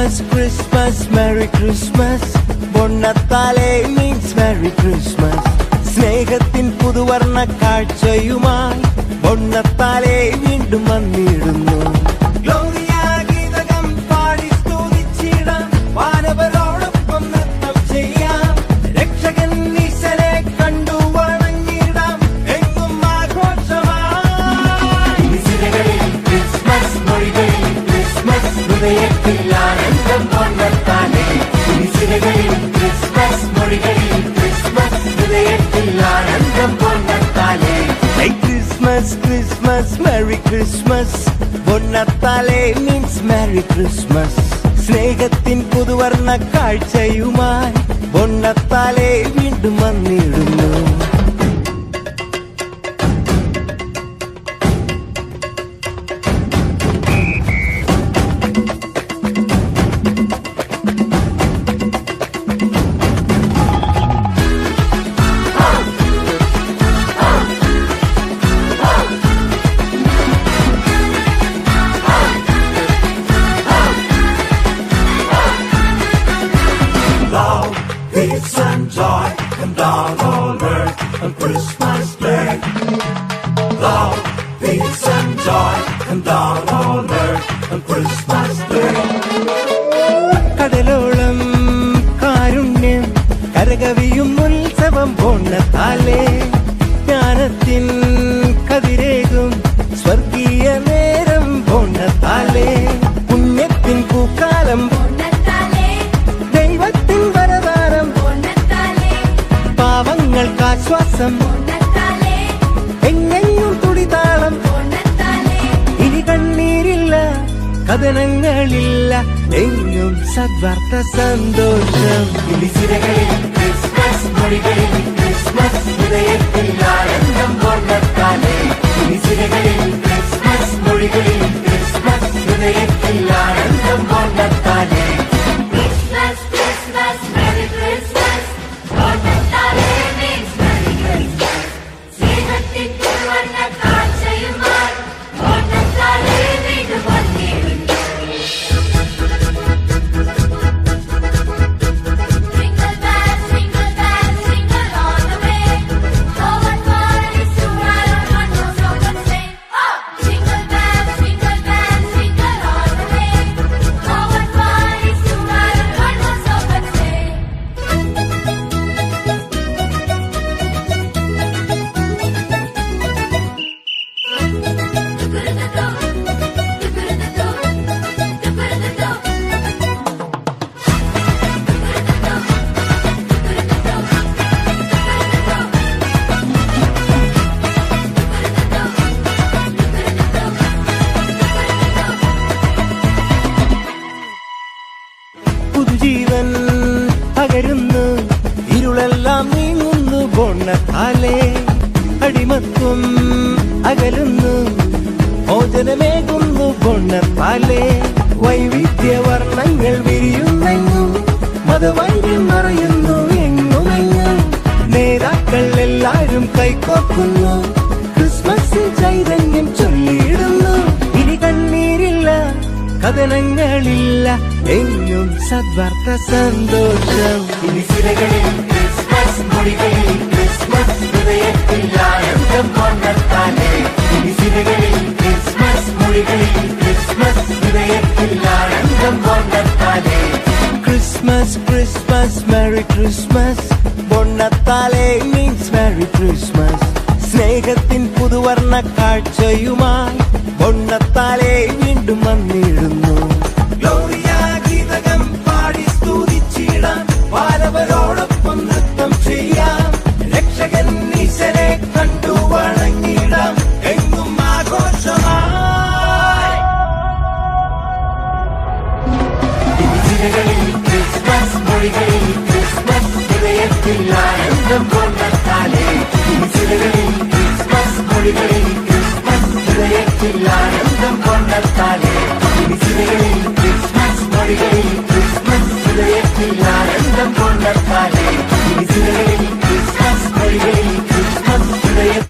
Christmas Christmas merry Christmas പൊണ്ണത്താലെ means merry Christmas സ്നേഹത്തിൻ പുതുവർണ കാഴ്ചയുമായി. പൊണ്ണത്താലെ വീണ്ടും വന്നിടുന്നു Merry ഒന്നത്താലേ മീൻസ് മാരി ക്രിസ്മസ് സ്നേഹത്തിൻ പുതുവർണ കാഴ്ചയുമായി ഒന്നത്താലേ വീണ്ടും വന്നിടുന്നു. കടലോളം കാരുണ്യം കരകവിയും ഉത്സവം പൊന്നത്താലെ ജ്ഞാനത്തിൻ കതിരേകും സ്വർഗീയ നേരം പൊന്നത്താലെ പുണ്യത്തിൻ പൂക്കാലം ദൈവത്തിൻ വരദാനം. പാവങ്ങൾക്ക് ആശ്വാസം കഥനങ്ങളില്ല എങ്ങും സദ്വാർത്ത സന്തോഷം. വിസിലകളിൽ ക്രിസ്മസ് ക്രിസ്മസ് ഹൃദയത്തിൽ ആനന്ദം കൊണ്ടെത്താനേ പുതുജീവൻ പകരുന്നു ഇരുളെല്ലാം നീങ്ങുന്നു ബോണ്ണത്താലേ അടിമത്തും അകലുന്നു. മോചനമേകുന്നു വൈവിധ്യ വർണങ്ങൾ വിരിയുന്നെങ്ങും. മതവൈര്യം മറയുന്നു എങ്ങുമെങ്ങും. നേതാക്കൾ എല്ലാരും കൈകോർക്കുന്നു. ക്രിസ്മസിൽ ചൈതന്യം ചൊല്ലിയിടുന്നു. ഇനി കണ്ണീരില്ല. കഥനങ്ങളില്ല എങ്ങും സദ്വാർത്ത സന്തോഷം വിസിലകളിൽ ക്രിസ്മസ് മൊഴികളിൽ ക്രിസ്മസ് ഹൃദയത്തിൽ ആനന്ദം കൊണ്ടെത്താനേ വിസിലകളിൽ ക്രിസ്മസ് മൊഴികളിൽ ക്രിസ്മസ് ഹൃദയത്തിൽ ആനന്ദം കൊണ്ടെത്താനേ ക്രിസ്മസ് ക്രിസ്മസ് മെറി ക്രിസ്മസ് പൊണ്ണത്താലെ മീൻസ് മെറി ക്രിസ്മസ് സ്നേഹത്തിൻ പുതുവർണ കാഴ്ചയുമായി പൊണ്ണത്താലെ വീണ്ടും വന്നിടുന്നു. ഗ്ലോറിയ ഗീതകം പാടി സ്തുതിച്ചിടാം. വാനവരോടൊപ്പം നൃത്തം ചെയ്യാം. രക്ഷകൻ ഈശ്വരെ കണ്ടു വണങ്ങിടാം. എങ്ങും ആഘോഷമായി. ക്രിസ്മസ് മൊഴികളിൽ ക്രിസ്മസ് ഹൃദയത്തിൽ ആനന്ദം വിസിലകളിൽ ക്രിസ്മസ് മൊഴികളിൽ ഹൃദയത്തിൽ ആനന്ദം കൊണ്ടെത്താനേ.